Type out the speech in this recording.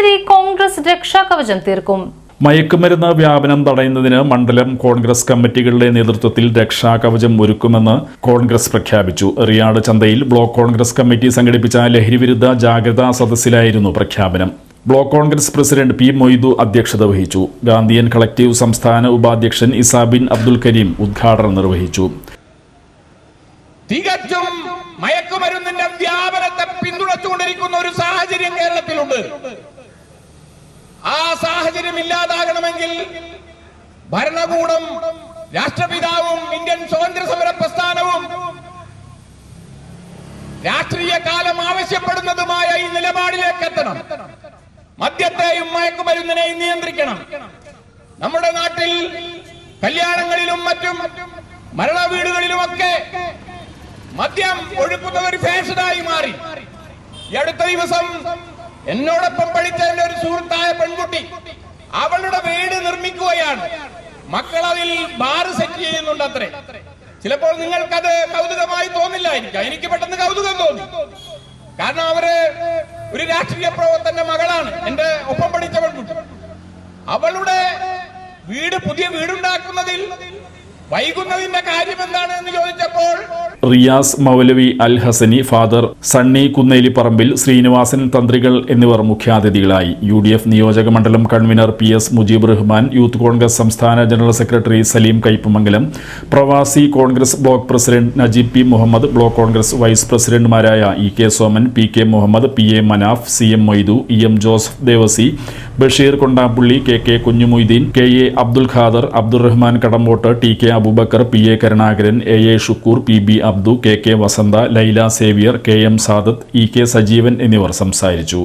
കോൺഗ്രസ് രക്ഷാകവചം തീർക്കും. മയക്കുമരുന്ന് വ്യാപനം തടയുന്നതിന് മണ്ഡലം കോൺഗ്രസ് കമ്മിറ്റികളുടെ നേതൃത്വത്തിൽ രക്ഷാകവചം ഒരുക്കുമെന്ന് കോൺഗ്രസ് പ്രഖ്യാപിച്ചു. റിയാട് ചന്തയിൽ ബ്ലോക്ക് കോൺഗ്രസ് കമ്മിറ്റി സംഘടിപ്പിച്ച ലഹരിവിരുദ്ധ ജാഗ്രതാ സദസ്സിലായിരുന്നു പ്രഖ്യാപനം. Block Congress president P Moidu അധ്യക്ഷത വഹിച്ചു. ഗാന്ധിയൻ കളക്റ്റീവ് സംസ്ഥാന ഉപാധ്യക്ഷൻ ഇസാബിൻ അബ്ദുൽ കരീം ഉദ്ഘാടനം നിർവഹിച്ചു. തികച്ചും മയക്കുമരുന്നിന്റെ വ്യാപനത്തെ പിന്തുണച്ചുകൊണ്ടിരിക്കുന്ന ഒരു സാഹചര്യം കേരളത്തിലുണ്ട്. സാഹചര്യം ഇല്ലാതാകണമെങ്കിൽ ഭരണകൂടം രാഷ്ട്രപിതാവും ഇന്ത്യൻ സ്വാതന്ത്ര്യ സമര പ്രസ്ഥാനവും രാഷ്ട്രീയ കാലം ആവശ്യപ്പെടുന്നതുമായ ഈ നിലപാടിലേക്ക് എത്തണം മദ്യത്തെയും മയക്കുമരുന്നിനെയും നിയന്ത്രിക്കണം. നമ്മുടെ നാട്ടിൽ കല്യാണങ്ങളിലും മറ്റും മരണ വീടുകളിലുമൊക്കെ മദ്യം ഒഴുക്കുന്ന ഒരു ഫാഷനായി മാറി. ഈ അടുത്ത ദിവസം എന്നോടൊപ്പം പഠിച്ച എന്റെ ഒരു സുഹൃത്തായ പെൺകുട്ടി അവളുടെ വീട് നിർമ്മിക്കുകയാണ്. മക്കൾ അതിൽ ബാർ സെറ്റ് ചെയ്യുന്നുണ്ട് അത്രേ ചിലപ്പോൾ നിങ്ങൾക്കത് കൗതുകമായി തോന്നില്ലായിരിക്കാം. എനിക്ക് പെട്ടെന്ന് കൗതുകം തോന്നി. കാരണം അവർ ഒരു രാഷ്ട്രീയ പ്രവർത്തന്റെ മകളാണ്. എന്റെ ഒപ്പം പഠിച്ച പെൺകുട്ടി. അവളുടെ വീട് പുതിയ വീടുണ്ടാക്കുന്നതിൽ വൈകുന്നതിന്റെ കാര്യം എന്താണ് എന്ന് ചോദിച്ചപ്പോൾ റിയാസ് മൗലവി അൽ ഹസനി ഫാദർ സണ്ണി കുന്നേലിപ്പറമ്പിൽ ശ്രീനിവാസൻ തന്ത്രികൾ എന്നിവർ മുഖ്യാതിഥികളായി. യു ഡി എഫ് നിയോജക മണ്ഡലം convener P S Mujeeb Rahman youth Congress സംസ്ഥാന ജനറൽ സെക്രട്ടറി സലീം കയ്പമംഗലം പ്രവാസി Congress block president Najeeb P Muhammad block Congress vice പ്രസിഡന്റുമാരായ E K Soman P K Muhammad P A Manaf C M Moidu E M Joseph Devasi Basheer Kondappully K K Kunhumoideen K A Abdul Khader Abdurahman Kadampott T K Abubakar P A Karunakaran A A Shukoor P B Abdu K K Vasantha Laila Xavier K M Sadath E K Sajeevan എന്നിവർ സംസാരിച്ചു.